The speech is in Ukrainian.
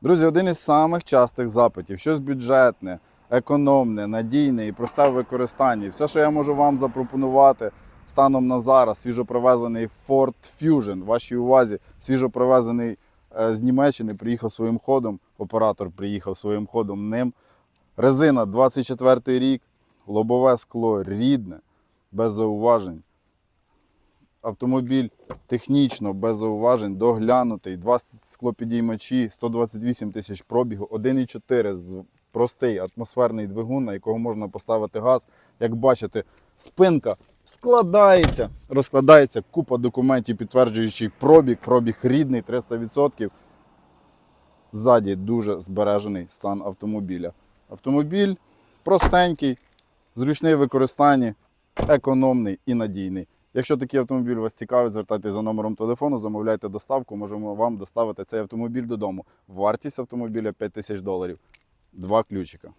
Друзі, один із самих частих запитів: щось бюджетне, економне, надійне і просте в використанні. Все, що я можу вам запропонувати станом на зараз, свіжопривезений Ford Fusion. Вашій увазі, свіжопривезений е, з Німеччини, приїхав своїм ходом. Оператор приїхав своїм ходом ним. Резина 24 рік, лобове скло рідне, без зауважень. Автомобіль технічно без зауважень, доглянутий, два склопідіймачі, 128 тисяч пробігу, 1,4 з простий атмосферний двигун, на якого можна поставити газ. Як бачите, спинка складається, розкладається, купа документів, підтверджуючи пробіг, пробіг рідний, 300%. Ззаді дуже збережений стан автомобіля. Автомобіль простенький, зручний в використанні, економний і надійний. Якщо такий автомобіль вас цікавить, звертайтеся за номером телефону, замовляйте доставку, можемо вам доставити цей автомобіль додому. Вартість автомобіля 5 тисяч доларів. Два ключика.